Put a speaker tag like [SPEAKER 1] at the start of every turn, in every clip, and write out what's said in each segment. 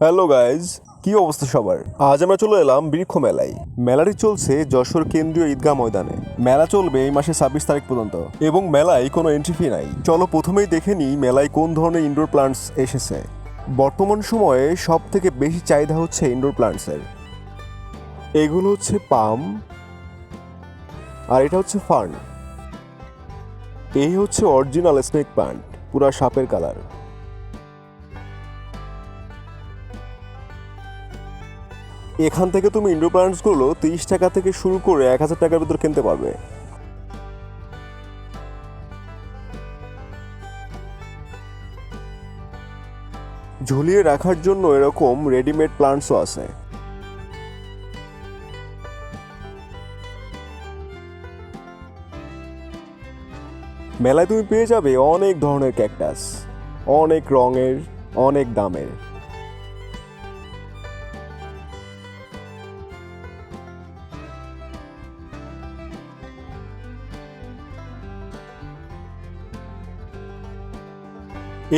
[SPEAKER 1] Hello guys, কি অবস্থা সবার? আজ আমরা চলে এলাম বৃক্ষ মেলায়। মেলাটি চলছে যশোর কেন্দ্রীয় ঈদগাহ ময়দানে। মেলা চলবে এই মাসে ছাব্বিশ তারিখ পর্যন্ত, এবং মেলায় কোনো এন্ট্রি ফি নাই। চলো প্রথমেই দেখে নিই মেলায় কোন ধরনের ইনডোর প্লান্টস এসেছে। বর্তমান সময়ে সব থেকে বেশি চাহিদা হচ্ছে ইনডোর প্লান্টসের এগুলো হচ্ছে পাম, আর এটা হচ্ছে ফার্ন। এই হচ্ছে অরিজিনাল স্নেক প্লান্ট পুরা সাপের কালার এখান থেকে তুমি ইনডোর প্লান্টসগুলো তিরিশ টাকা থেকে শুরু করে এক হাজার টাকার ভিতর কিনতে পারবে। ঝুলিয়ে রাখার জন্য এরকম রেডিমেড প্লান্টসও আছে। মেলায় তুমি পেয়ে যাবে অনেক ধরনের ক্যাকটাস অনেক রঙের, অনেক দামের।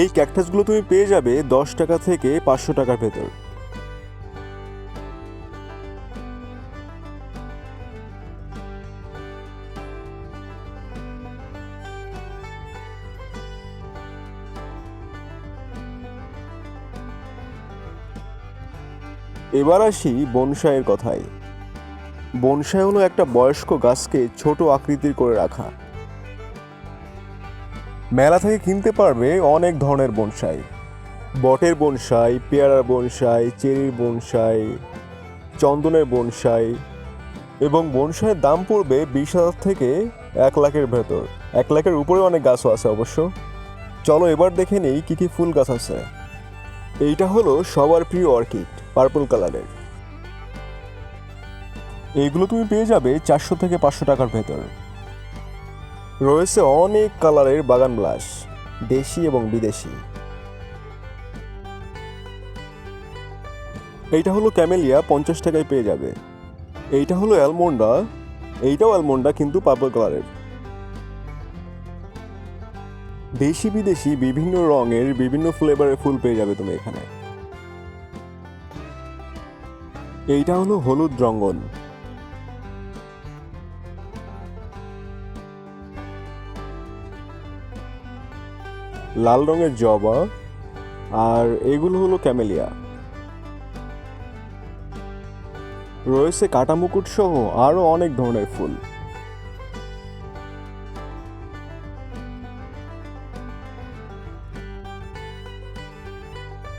[SPEAKER 1] এই ক্যাকটাসগুলো তুমি পেয়ে যাবে দশ টাকা থেকে পাঁচশো টাকার ভেতর। এবার আসি বনসাইয়ের কথায়। বনসাই হলো একটা বয়স্ক গাছকে ছোট আকৃতির করে রাখা। মেলা থেকে কিনতে পারবে অনেক ধরনের বনসাই। বটের বনসাই, পেয়ারার বনসাই, চেরির বনসাই, চন্দনের বনসাই এবং বনসাইয়ের দাম পড়বে বিশ হাজার থেকে এক লাখের ভেতর। এক লাখের উপরে অনেক গাছও আছে অবশ্য। চলো এবার দেখে নেই কী কী ফুল গাছ আছে। এইটা হলো সবার প্রিয় অর্কিড, পার্পল কালারের। এইগুলো তুমি পেয়ে যাবে চারশো থেকে পাঁচশো টাকার ভেতর। রয়েছে অনেক কালারের বাগান ব্লাস, দেশি এবং বিদেশি। এইটা হলো ক্যামেলিয়া, পঞ্চাশ টাকায় পেয়ে যাবে। এইটা হলো অ্যালমন্ডা, এইটাও অ্যালমন্ডা কিন্তু পার্পল কালারের দেশি বিদেশি বিভিন্ন রঙের, বিভিন্ন ফ্লেভারের ফুল পেয়ে যাবে তুমি এখানে। এইটা হলো হলুদ রঙ্গন লাল রঙের জবা, আর এগুলো হলো ক্যামেলিয়া। রয়েছে কাটা মুকুট সহ আরও অনেক ধরনের ফুল।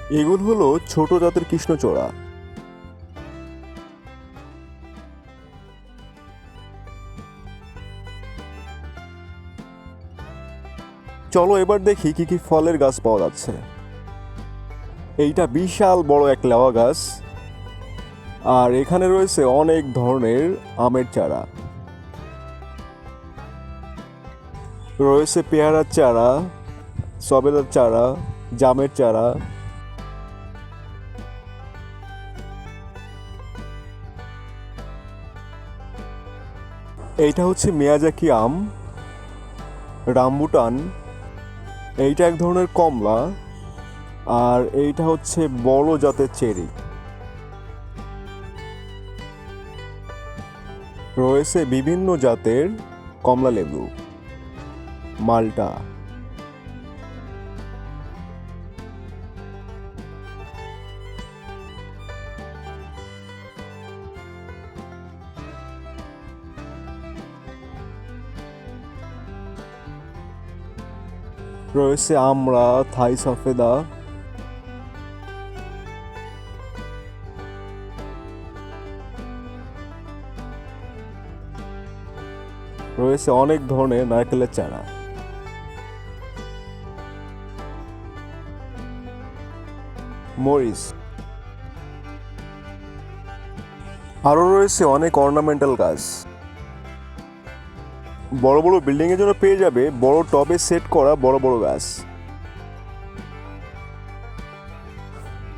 [SPEAKER 1] এগুলো হলো ছোট জাতের কৃষ্ণচূড়া। চলো এবার দেখি কি কি ফলের গাছ পাওয়া যাচ্ছে। এইটা বিশাল বড় এক লেওয়া গাছ। আর এখানে রয়েছে অনেক ধরনের আমের চারা। রয়েছে পেয়ারার চারা, সবেদার চারা, জামের চারা। এইটা হচ্ছে মেয়াজাকি আম, রামবুটান এইটা এক ধরনের কমলা, আর এইটা হচ্ছে বড় জাতের চেরি। রয়েছে বিভিন্ন জাতের কমলা লেবু, মালটা। রয়েছে আমড়া থাই সফেদা। রয়েছে অনেক ধরনের নারকেলের চারা। মরিচ। আরও রয়েছে অনেক অর্নামেন্টাল গাছ। বড় বড় বিল্ডিং এর জন্য পেয়ে যাবে, বড় টবে সেট করা বড় বড় গাছ।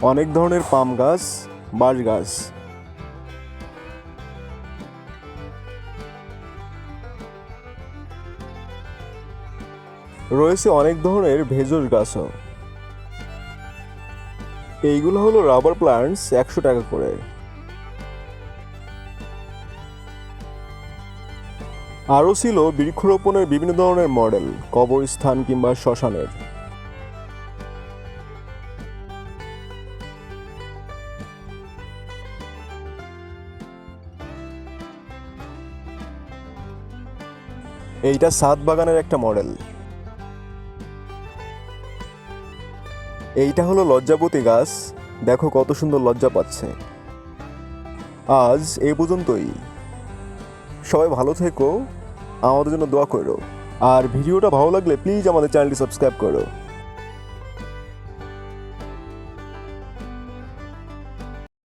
[SPEAKER 1] অনেক ধরনের পাম গাছ, বাঁশ গাছ। রয়েছে অনেক ধরনের ভেষজ গাছও। এইগুলো হলো রাবার প্লান্টস একশো টাকা করে। আরও ছিল বৃক্ষরোপণের বিভিন্ন ধরনের মডেল, কবরস্থান কিংবা শ্মশানের। এইটা সাত বাগানের একটা মডেল। এইটা হলো লজ্জাপতি গাছ। দেখো কত সুন্দর লজ্জা পাচ্ছে। আজ এই পর্যন্তই। সবাই ভালো থেকো, আমাদের জন্য দোয়া করো। আর ভিডিওটা ভালো লাগলে প্লিজ আমাদের চ্যানেলটি সাবস্ক্রাইব করো।